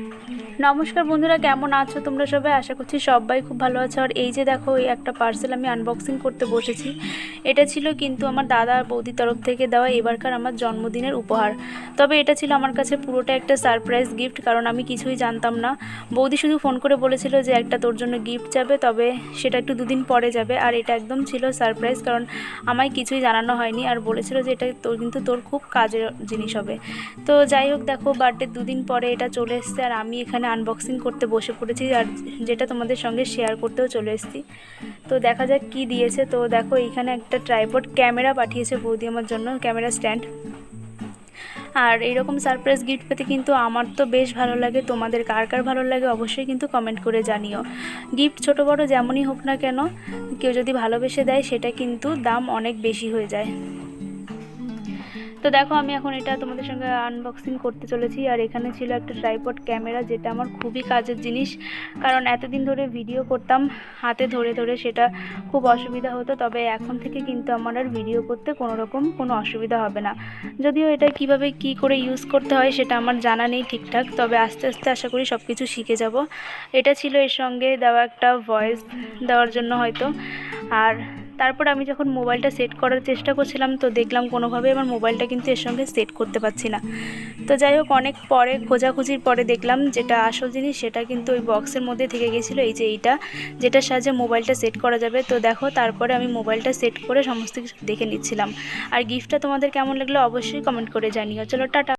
Mm-hmm. নমস্কার বন্ধুরা, কেমন আছো তোমরা সবাই? আশা করছি সবাই খুব ভালো আছো। আর এই যে দেখো, এই একটা পার্সেল আমি আনবক্সিং করতে বসেছি। এটা ছিল কিন্তু আমার দাদা আর বৌদির তরফ থেকে দেওয়া এবারকার আমার জন্মদিনের উপহার। তবে এটা ছিল আমার কাছে পুরোটা একটা সারপ্রাইজ গিফট কারণ আমি কিছুই জানতাম না। বৌদি শুধু ফোন করে বলেছিল যে একটা তোর জন্য গিফট যাবে, তবে সেটা একটু দুদিন পরে যাবে। আর এটা একদম ছিল সারপ্রাইজ কারণ আমায় কিছুই জানানো হয়নি। আর বলেছিল যে এটা তোর, কিন্তু তোর খুব কাজের জিনিস হবে। তো যাই হোক, দেখো বার্থডে দুদিন পরে এটা চলে এসছে। আর আমি এখানে আনবক্সিং করতে বসে পড়েছি আর যেটা তোমাদের সঙ্গে শেয়ার করতেও চলে এসেছি। তো দেখা যাক কি দিয়েছে। তো দেখো এইখানে একটা ট্রাইপড ক্যামেরা পাঠিয়েছে বৌদি আমার জন্য ক্যামেরা স্ট্যান্ড আর এইরকম সারপ্রাইজ গিফট পেতে কিন্তু আমার তো বেশ ভালো লাগে। তোমাদের কার কার ভালো লাগে অবশ্যই কিন্তু কমেন্ট করে জানিও। গিফট ছোট বড় যেমনই হোক না কেন, কেউ যদি ভালোবেসে দেয়, সেটা কিন্তু দাম অনেক বেশি হয়ে যায়। তো দেখো, আমি এখন এটা তোমাদের সঙ্গে আনবক্সিং করতে চলেছি। আর এখানে ছিল একটা ট্রাইপড ক্যামেরা যেটা আমার খুবই কাজের জিনিস। কারণ এতদিন ধরে ভিডিও করতাম, হাতে ধরে ধরে সেটা খুব অসুবিধা হতো। তবে এখন থেকে কিন্তু আমার আর ভিডিও করতে কোনো রকম কোনো অসুবিধা হবে না। যদিও এটা কীভাবে কি করে ইউজ করতে হয় সেটা আমার জানা নেই ঠিকঠাক, তবে আস্তে আস্তে আশা করি সব কিছু শিখে যাব। এটা ছিল এর সঙ্গে দেওয়া একটা ভয়েস দেওয়ার জন্য হয়তো। আর তারপর আমি যখন মোবাইলটা সেট করার চেষ্টা করছিলাম, তো দেখলাম কোনোভাবে আমার মোবাইলটা কিন্তু এর সঙ্গে সেট করতে পারছি না। তো যাই হোক, অনেক পরে, খোঁজাখুঁজির পরে দেখলাম যেটা আসল জিনিস, সেটা কিন্তু ওই বক্সের মধ্যে থেকে গেছিল, এই যে এইটা, যেটার সাহায্যে মোবাইলটা সেট করা যাবে। তো দেখো, তারপরে আমি মোবাইলটা সেট করে সমস্ত কিছু দেখে নিচ্ছিলাম। আর গিফটটা তোমাদের কেমন লাগল অবশ্যই কমেন্ট করে জানিও। চলো, টাটা।